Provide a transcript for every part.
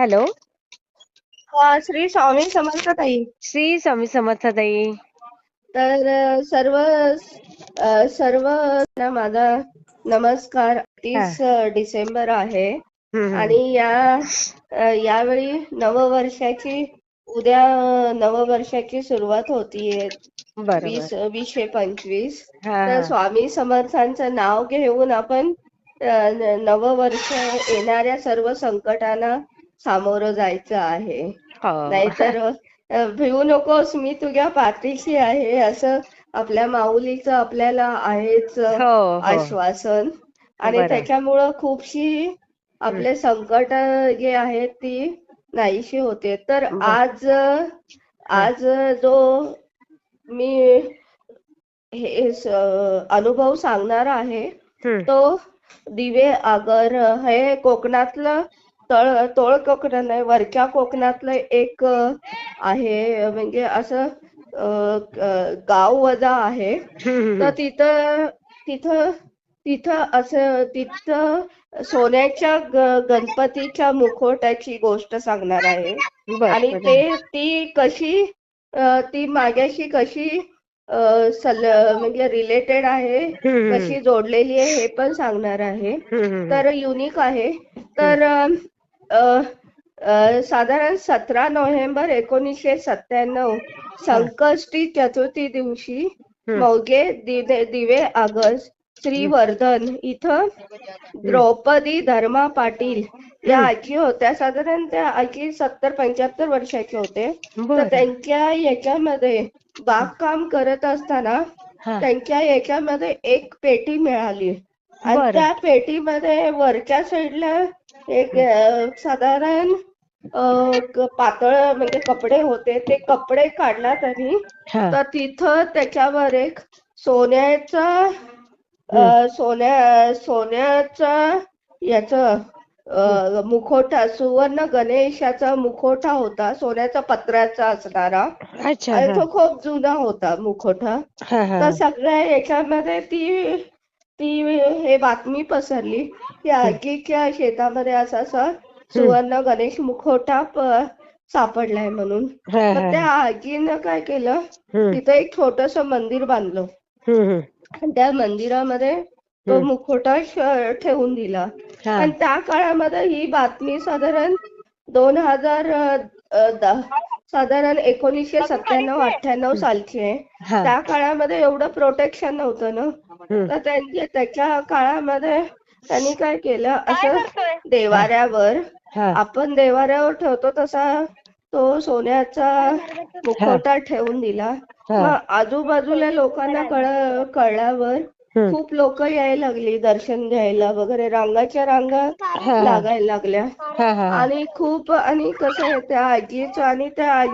Hello. हा श्री स्वामी समर्थ ताई. श्री स्वामी समर्थ ताई. तर अ, सर्व अ, सर्व ना माझा नमस्कार तीस डिसेंबर आहे. हम्म, हम्म. आणि या अ, यावेळी नववर्षाची उद्या अ, नववर्षाची सुरुवात होतीये. बरोबर. वीस वीसशे पंचवीस. हा. तर हा. स्वामी समर्थांचं नाव घेऊन आपण अ, न- नववर्ष येणाऱ्या सर्व संकटांना सामोरं जायचं आहे हो नाहीतर भिवू नकोस मी तुझ्या पाठीशी आहे असं आपल्या माऊलीचं आपल्याला आहेच हो हो आश्वासन आणि. त्याच्यामुळं खूपशी आपले संकट जे आहेत ती नाहीशी होते तर. आज आज जो मी हे अनुभव सांगणार आहे. तो दिवे आगर हे कोकणातलं तळ तोळ कोकण नाही वरच्या कोकणातलं एक आहे म्हणजे असं गाव वजा आहे तर. तिथं तिथं तिथं असं तिथं सोन्याच्या गणपतीच्या मुखवट्याची गोष्ट सांगणार आहे आणि. ते ती कशी ती माझ्याशी कशी सल म्हणजे रिलेटेड आहे. कशी जोडलेली आहे हे पण सांगणार आहे. तर युनिक आहे तर साधारण सतरा नोव्हेंबर एकोणीसशे सत्त्याण्णव संकष्टी चतुर्थी दिवशी. मौगे दिवे दिवे श्रीवर्धन इथं द्रौपदी धर्मा पाटील या. आजी होत्या साधारण त्या आजी सत्तर पंच्याहत्तर वर्षाचे होते तर. त्यांच्या याच्यामध्ये बागकाम करत असताना. त्यांच्या याच्यामध्ये एक पेटी मिळाली आणि. त्या पेटीमध्ये वरच्या साईडला एक साधारण पातळ म्हणजे कपडे होते. ते कपडे काढला त्यांनी. तर तिथं त्याच्यावर एक सोन्याचा सोन्या सोन्याचा याच मुखवटा सुवर्ण गणेशाचा मुखवटा होता. सोन्याचा पत्र्याचा असणारा. अच्छा आणि. तो खूप जुना होता मुखवटा. हा. तर सगळ्या याच्यामध्ये ती ती हे बातमी पसरली. की आजीच्या शेतामध्ये असा असा सुवर्ण गणेश मुखवटा प- सापडलाय म्हणून. मग हा. त्या आजीनं काय केलं? तिथं एक छोटस मंदिर बांधलं. त्या मंदिरामध्ये तो श- ठेवून दिला. आणि त्या काळामध्ये ही बातमी साधारण दोन हजार साधारण एकोणीसशे सत्त्याण्णव अठ्ठ्याण्णव सालची आहे हा. त्या काळामध्ये एवढं प्रोटेक्शन नव्हतं ना हम्म. तर त्यांच्या त्याच्या काळामध्ये त्यांनी काय केलं असं देवाऱ्यावर हा. आपण देवाऱ्यावर ठेवतो तसा तो सोन्याचा मुखवटा ठेवून दिला हा. मग आजूबाजूला लोकांना कळ कळल्यावर. खूप लोक यायला लागली दर्शन घ्यायला वगैरे रांगाच्या रांगा. लागायला लागल्या. आणि खूप आणि कसं आहे त्या आजीचं आणि त्या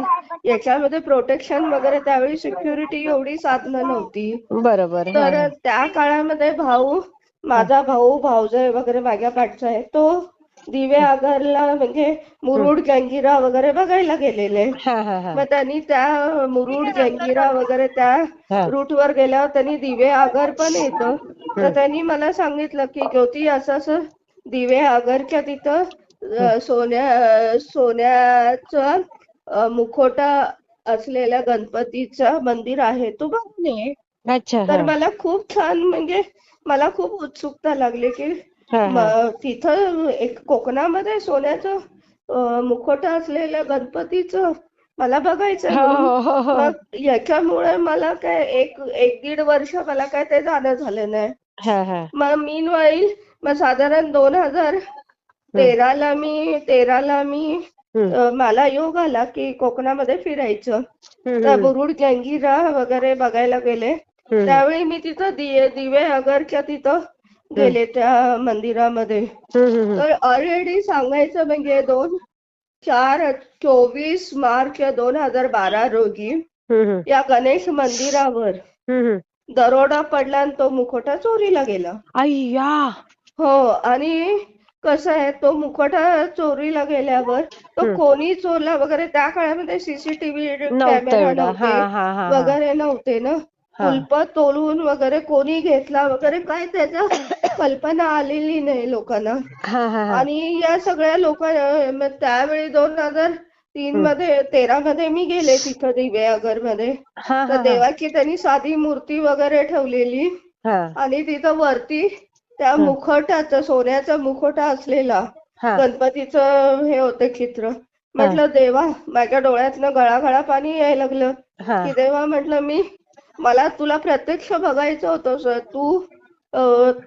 याच्यामध्ये प्रोटेक्शन वगैरे त्यावेळी सिक्युरिटी एवढी साधनं नव्हती बरोबर तर. त्या काळामध्ये भाऊ माझा भाऊ भाऊजाई वगैरे माझ्या पाठचा आहे तो दिवे आगारला म्हणजे मुरुड जंजिरा वगैरे बघायला गेलेले. हा, हा, हा. मग त्यांनी त्या मुरुड जंजिरा वगैरे त्या हा. रूटवर गेल्यावर त्यांनी दिवे आगार पण येतं. तर त्यांनी मला सांगितलं की ज्योती असं असं दिवे आगारच्या तिथं सोन्या सोन्याचा अ, मुखवटा असलेल्या गणपतीचं मंदिर आहे. तू बघून ये अच्छा तर. मला खूप छान म्हणजे मला खूप उत्सुकता लागली की तिथं एक कोकणामध्ये सोन्याचं अ, मुखवटा असलेल्या गणपतीचं मला बघायचं हो, हो, हो. मग याच्यामुळे मला काय एक एक दीड वर्ष मला काय ते जाणं झालं नाही. मग मीन वाईल मग साधारण दोन हजार तेराला मी तेराला मी मला योग आला की कोकणामध्ये फिरायचं तर. बुरुड जंजिरा वगैरे बघायला गेले. त्यावेळी मी तिथं दिवे आगरच्या तिथं गेले त्या मंदिरामध्ये. तर ऑलरेडी सांगायचं म्हणजे दोन चार चोवीस मार्च दोन हजार बारा रोजी. या गणेश मंदिरावर. दरोडा पडला आणि तो मुखवटा चोरीला गेला अय्या हो आणि कसं आहे तो मुखवटा चोरीला गेल्यावर तो. कोणी चोरला वगैरे त्या काळामध्ये सीसीटीव्ही कॅमेरा. वगैरे नव्हते ना कुलप तोडून वगैरे कोणी घेतला वगैरे काय त्याच्या कल्पना आलेली नाही लोकांना. आणि या सगळ्या लोक त्यावेळी दोन हजार तीन. मध्ये तेरा मध्ये मी गेले तिथं दिवेआगरमध्ये. तर देवाची त्यांनी साधी मूर्ती वगैरे ठेवलेली. आणि तिथं वरती त्या. मुखवट्याचं सोन्याचा मुखवटा असलेला गणपतीचं हे होतं चित्र. म्हटलं देवा माझ्या डोळ्यातनं गळागळा पाणी यायला लागलं. की देवा म्हटलं मी मला तुला प्रत्यक्ष बघायचं होतं सर. तू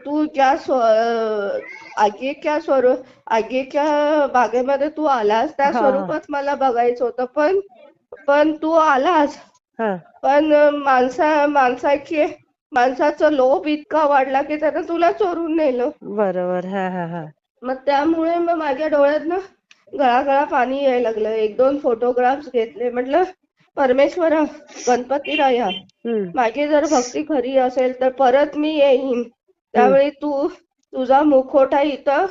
तू ज्या स्व- आगीच्या स्वरूप आगीच्या बागेमध्ये तू आलास त्या. स्वरूपात मला बघायचं होतं. पण पण तू आलास. पण माणसा माणसाची माणसाचा लोभ इतका वाढला की त्यानं तुला चोरून नेलं. बरोबर. हा हा हा. मग त्यामुळे मग माझ्या डोळ्यातनं गळागळा पाणी यायला लागलं. एक दोन फोटोग्राफ्स घेतले. म्हटलं परमेश्वरा गणपतीराया माझी जर भक्ती खरी असेल तर परत मी येईन. त्यावेळी तू तुझा मुखवटा इथं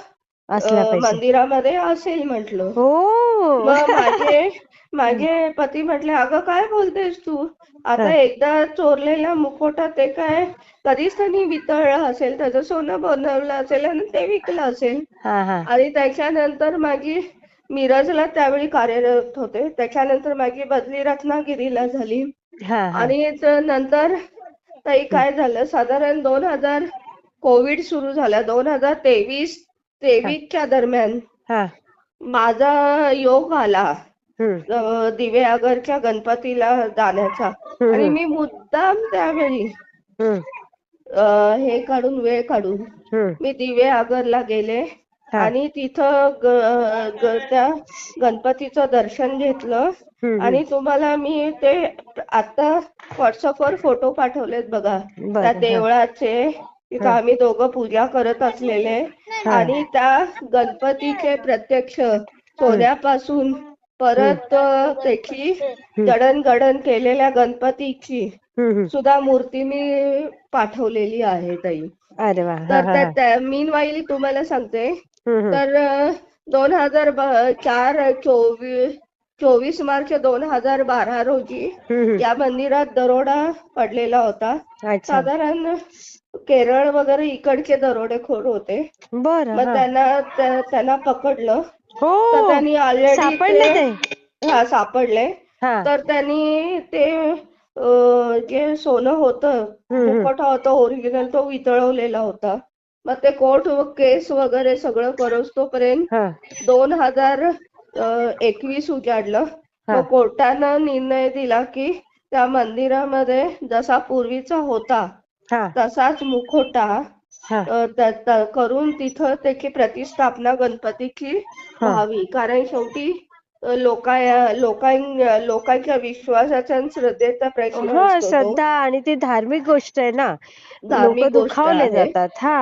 मंदिरामध्ये असेल म्हटलं. हो. मग माझे माझे पती म्हटले अगं काय बोलतेस तू? आता. एकदा चोरलेला मुखवटा ते काय कधीच त्यांनी वितळलं असेल त्याचं सोनं बनवलं असेल आणि ते विकलं असेल. आणि त्याच्यानंतर माझी मिरजला त्यावेळी कार्यरत होते. त्याच्यानंतर माझी बदली रत्नागिरीला झाली. आणि नंतर ताई काय झालं? साधारण दोन हजार कोविड सुरू झाला. दोन हजार तेवीस तेवीसच्या दरम्यान माझा योग आला. हम्म. अं, दिवे आगरच्या गणपतीला जाण्याचा. आणि. मी मुद्दाम त्यावेळी हे काढून वेळ काढून मी दिवे आगरला गेले. आणि तिथं त्या गणपतीचं दर्शन घेतलं आणि तुम्हाला मी ते आता व्हॉट्सअपवर फोटो पाठवलेत बघा त्या. देवळाचे तिथं. आम्ही दोघं पूजा करत असलेले. आणि त्या गणपतीचे प्रत्यक्ष सोन्यापासून परत त्याची जडणघडण केलेल्या गणपतीची. सुद्धा मूर्ती मी पाठवलेली आहे ताई तर मीन वाईल तुम्हाला सांगते. तर दोन हजार चार चोवीस चोवीस मार्च दोन हजार बारा रोजी. या मंदिरात दरोडा पडलेला होता. साधारण केरळ वगैरे इकडचे दरोडेखोर होते. मग. त्यांना त्या- त्यांना पकडलं. तर हो त्यांनी ऑलरेडी हा सापडले. तर त्यांनी ते जे सोनं होतं. मुखवटा होता ओरिजिनल तो वितळवलेला होता. मग ते कोर्ट केस वगैरे सगळं करोस्तोपर्यंत दोन हजार एकवीस उजाडलं. मग कोर्टानं निर्णय दिला की त्या मंदिरामध्ये जसा पूर्वीचा होता तसाच त- त- करून तिथं त्याची प्रतिष्ठापना गणपतीची. व्हावी. कारण शेवटी अ, लोका लोकां लोकांच्या विश्वासाचा आणि श्रद्धेचा प्रश्न हो असतो तो. श्रद्धा आणि ती धार्मिक गोष्ट आहे ना धार्मिक लोक गोष्ट दुखावले आहे. जातात हा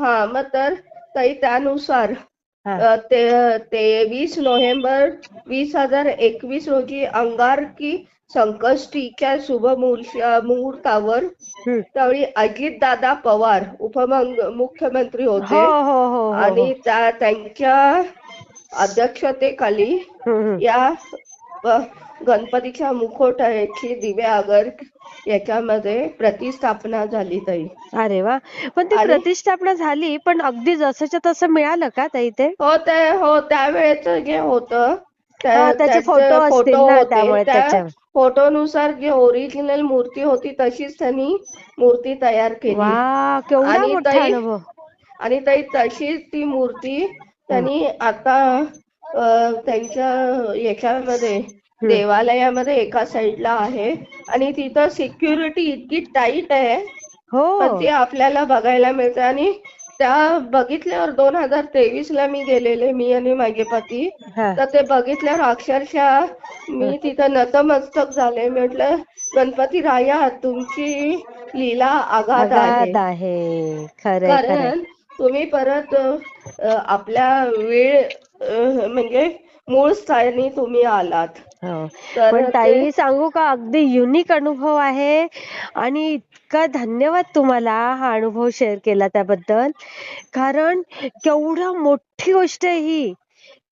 हा मग तर ताई त्यानुसार हा अ, ते तेवीस नोव्हेंबर वीस हजार एकवीस रोजी अंगारकी संकष्टीच्या शुभ मुहूर्त- मुहूर्तावर हम्म. त्यावेळी अजितदादा पवार उपमंग मुख्यमंत्री हो होते हो हो हो आणि हो. त्या त्यांच्या अध्यक्षतेखाली. या गणपतीच्या मुखवट्याची दिवे आगर याच्यामध्ये प्रतिस्थापना झाली ताई अरे वा पण ती आणि- प्रतिष्ठापना झाली पण अगदी जसंच्या तसं मिळालं का ताई ते हो ते हो त्यावेळेच जे होतं त्या- हा, त्याचे फोटो असतील ना. त्यामुळे त्याच्यावर. फोटोनुसार जी ओरिजिनल मूर्ती होती तशीच त्यांनी मूर्ती तयार केली वा केवढा आणि मोठा ताई- अनुभव आणि ताई तशीच ती मूर्ती त्यांनी आता त्यांच्या याच्यामध्ये देवालयामध्ये एका साईडला आहे. आणि तिथं सिक्युरिटी इतकी टाईट आहे. हो. ते आपल्याला बघायला मिळते. आणि त्या बघितल्यावर दोन हजार तेवीस ला मी गेलेले मी आणि माझे पती. तर ते बघितल्यावर अक्षरशः मी तिथं नतमस्तक झाले. म्हटलं गणपती राया तुमची लीला आघात आहे. कारण तुम्ही परत आपल्या वेळ म्हणजे मूळ स्थानी तुम्ही आलात. हो. पण ताई सांगू का? अगदी युनिक अनुभव आहे आणि इतका धन्यवाद तुम्हाला हा अनुभव शेअर केला त्याबद्दल. कारण केवढं मोठी गोष्ट आहे ही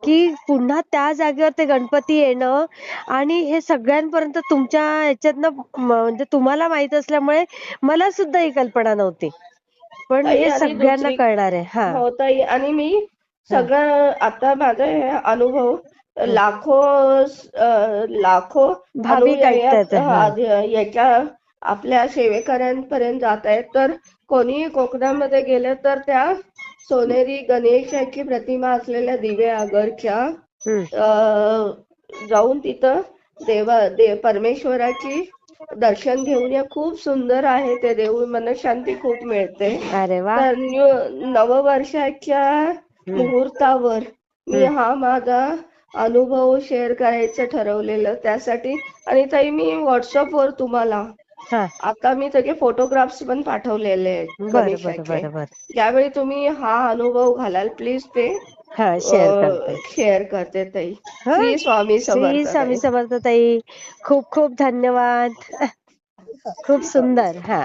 की पुन्हा त्या जागेवर ते गणपती येणं आणि हे सगळ्यांपर्यंत तुमच्या ह्याच्यातनं म्हणजे तुम्हाला माहीत असल्यामुळे मला सुद्धा ही कल्पना नव्हती. पण हे सगळ्यांना कळणार आहे. हा. हो ताई आणि मी सगळं आता माझा हे अनुभव लाखो अं, लाखो भाविक अनुयायी ऐकतायत, हा. याच्या आपल्या सेवेकऱ्यांपर्यंत जात आहेत. तर कोणीही कोकणामध्ये गेलं तर त्या सोनेरी गणेशाची प्रतिमा असलेल्या दिवे आगरच्या हम्म. अं, जाऊन तिथं देवा दे परमेश्वराची दर्शन घेऊन या. खूप सुंदर आहे ते देऊळ. मनशांती खूप मिळते. अरे वा. तर न्यू- नववर्षाच्या मुहूर्तावर मी हा माझा अनुभव शेअर करायचं ठरवलेलं त्यासाठी. आणि ताई मी व्हॉट्सअपवर तुम्हाला हा. आता मी त्याचे फोटोग्राफ्स पण पाठवलेले आहेत बर बर गणेशाचे बर बर. ज्यावेळी तुम्ही हा अनुभव घालाल. प्लीज ते हा शेअर करते शेअर करते ताई हा. श्री स्वामी श्री स्वामी. समर्थ ताई खूप खूप धन्यवाद खूप सुंदर हा